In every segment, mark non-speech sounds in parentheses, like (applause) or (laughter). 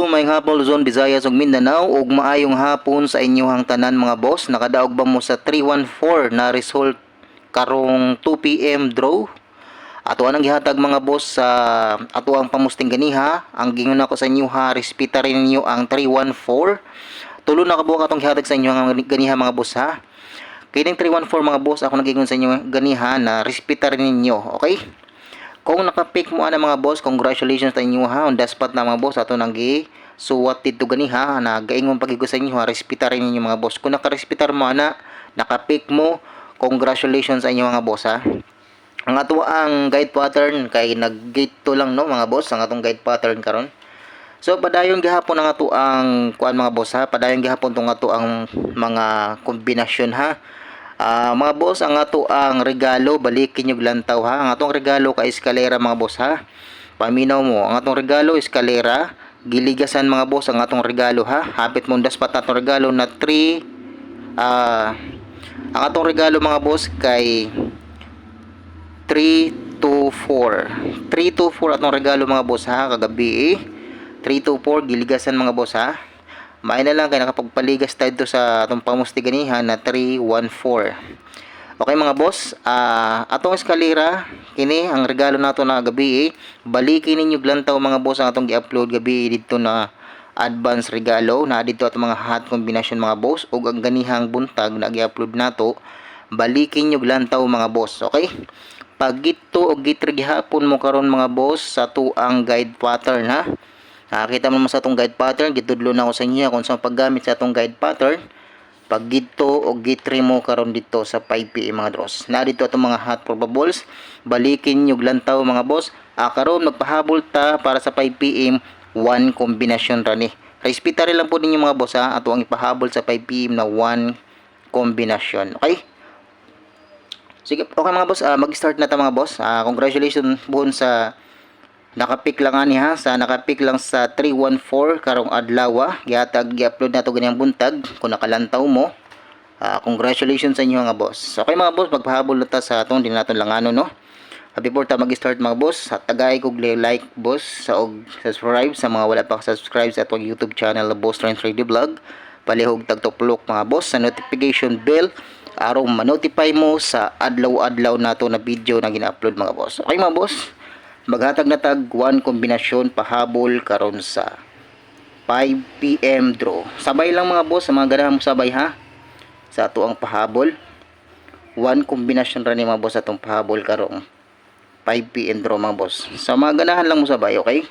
to may hapon Luzon, Visayas ug Mindanao ug maayong hapon sa inyong tanan mga boss. Nakadaog ba mo sa 314 na result karong 2 PM draw? Ato anang gihatag mga boss sa ato ang pamusting ganiha. Ang gingon ako sa inyo ha, respeta rin ninyo ang 314. Tulo na kabuok atong gihatag sa inyo ang ganiha mga boss ha. Kining 314 mga boss, ako nagingon sa inyo ganiha na respeta rin ninyo, okay? Kung nakapick mo ana mga boss, congratulations sa inyo ha. The spot na mga boss ato nang gi suwat dito gani ha na gaingon pagigo sa inyo ha. Respeta rin ninyo mga boss. Kung nakarespetar mo ana, nakapick mo, congratulations sa inyo mga boss ha. Ang ato ang guide pattern kay nag-gate to lang no mga boss ang atong guide pattern karon. So padayon gihapon ang ato ang kuan mga boss ha. Padayon gihapon tong ato ang mga kombinasyon ha. Ah, mga boss, ang ato ang regalo, balikin nyo lantaw ha. Ang atong regalo kay eskalera mga boss ha. Paminaw mo, ang atong regalo eskalera, giligasan mga boss ang atong regalo ha. Hapit mo daspat atong regalo na 3 ah ang atong regalo mga boss kay 3 to 4. 3 to 4 atong regalo mga boss ha kagabi eh. 3 to 4 giligasan mga boss ha. Maay na lang kay nakapagpaligas tayo dito sa atong pamustiganihan na 314. Okay mga boss, ah atong eskalera kini ang regalo nato na gabi eh. Balikin ninyo glantaw mga boss ang atong gi-upload gabi dito na advance regalo na dito at mga hot combination mga boss ug ang ganihang buntag na gi-upload nato balikin nyo glantaw mga boss okay pag gito og gitri gihapon mo karon mga boss sa tuang guide pattern ha Nakakita mo naman sa atong guide pattern, gitudlo na ako sa inyo kung saan paggamit sa atong guide pattern. Pag gito o gitri mo karon dito sa 5 PM mga dross. Na dito atong mga hot probables, balikin nyo glantaw mga boss. Ah, karon magpahabol ta para sa 5 PM, one combination ra ni. Respeta rin lang po ninyo mga boss ha, ato ang ipahabol sa 5 PM na one combination. Okay? Sige, okay mga boss, ah, mag-start na ta mga boss. Ah, congratulations buon sa Nakapick lang ani ha sa nakapick lang sa 314 karong adlaw gihatag gi-upload nato ganyang buntag kung nakalantaw mo. Ah, congratulations sa inyo nga boss. Okay mga boss, magpahabol na ta sa atong din naton langano no. Before ta mag-start mga boss, at tagay kog like boss sa og subscribe sa mga wala pa subscribe sa atong YouTube channel Boss Trend 3D Vlog. Palihog tagtuplok mga boss sa notification bell aron ma-notify mo sa adlaw-adlaw nato na video na gina-upload mga boss. Okay mga boss? Maghatag na tag one kombinasyon pahabol karon sa 5 PM draw. Sabay lang mga boss, mga ganahan mo sabay ha. Sa ato ang pahabol. One kombinasyon ra mga boss atong pahabol karong 5 PM draw mga boss. Sa mga ganahan lang mo sabay, okay?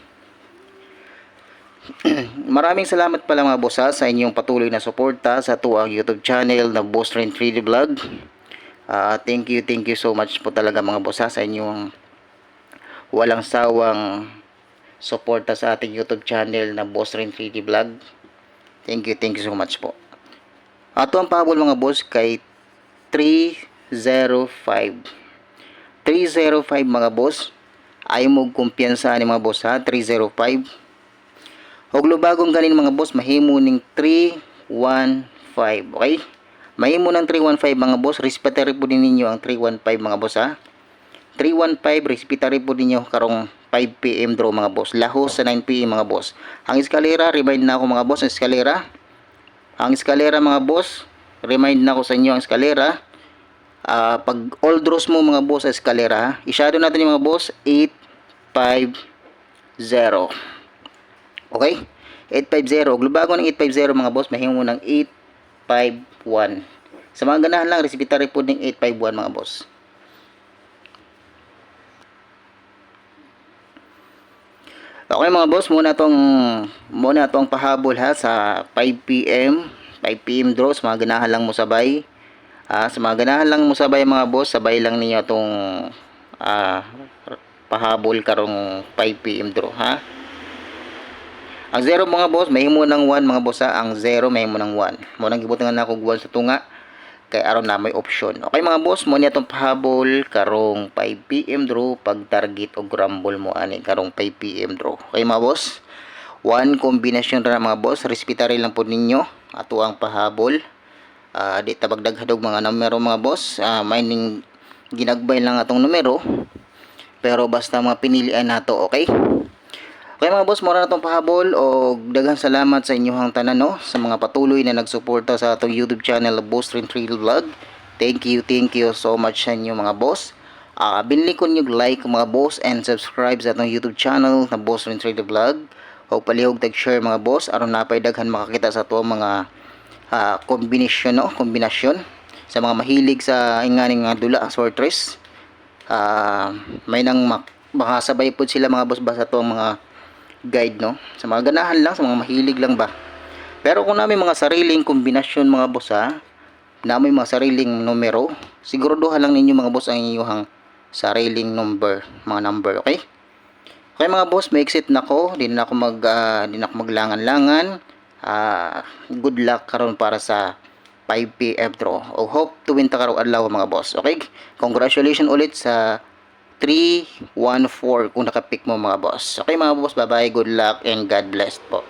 (clears throat) Maraming salamat pala mga boss ha, sa inyong patuloy na suporta sa tuang YouTube channel na Boss Train 3D Vlog. Ah, thank you, thank you so much po talaga mga boss ha, sa inyong walang sawang suporta sa ating YouTube channel na Boss Rin 3D Vlog. Thank you, thank you so much po. Ato ang pahabol mga boss kay 305. 305 mga boss. Ay mo kumpiyansa ni mga boss ha, 305. Og lubagong ganin mga boss, mahimo ning 315, okay? Mahimo ng 315 mga boss, respetary po din ninyo ang 315 mga boss ha. 315 respetary po ninyo karong 5 PM draw mga boss. Lahos sa 9 PM mga boss. Ang eskalera, remind na ako mga boss, ang eskalera. Ang eskalera mga boss, remind na ako sa inyo ang eskalera. Ah, pag all draws mo mga boss sa eskalera, i-shadow natin yung mga boss 850. Okay? 850. Glubago ng 850 mga boss, mahimo ng 851. Sa mga ganahan lang, respetary po ng 851 mga boss. Okay mga boss, muna tong muna tong pahabol ha sa 5 PM, 5 PM draws, mga ganahan lang mo sabay. Ah, sa mga ganahan lang mo sabay mga boss, sabay lang niyo tong ah, pahabol karong 5 PM draw ha. Ang 0 mga boss, mahimo ng 1 mga boss ha. Ang 0 mahimo ng 1. Mo nang gibutangan na ako 1 sa tunga kay aron na may option. Okay mga boss, mo niya tong pahabol karong 5 PM draw pag target o rumble mo ani karong 5 PM draw. Okay mga boss? One combination ra mga boss, respetary lang po ninyo ato ang pahabol. Ah, di tabag daghadog mga numero mga boss. Ah, mining ginagbay lang atong numero. Pero basta mga pinilian nato, okay? Okay mga boss, mura na itong pahabol o daghang salamat sa inyong tanan no sa mga patuloy na nagsuporta sa atong YouTube channel Boss Train Trail Vlog. Thank you, thank you so much sa inyo mga boss. Ah, binili ko niyo like mga boss and subscribe sa atong YouTube channel na Boss Train Trail Vlog. O palihog tag-share mga boss aron napay daghan makakita sa ato mga ah, kombinasyon no, kombinasyon sa mga mahilig sa inganing nga dula sortress. Ah, may nang mak- makasabay po sila mga boss ba sa to mga guide no? Sa mga ganahan lang sa mga mahilig lang ba? Pero kung namin mga sariling kombinasyon mga boss ha? Namin mga sariling numero siguraduhan lang ninyo mga boss ang inyong sariling number mga number okay? Okay mga boss may exit na ko di na ako mag ah, di na ako maglangan-langan. Ah, good luck karon para sa 5 PM draw. O hope to win ta karong adlaw mga boss okay? Congratulations ulit sa 3, 1, 4 kung nakapick mo mga boss. Okay mga boss, bye bye, good luck and God bless po.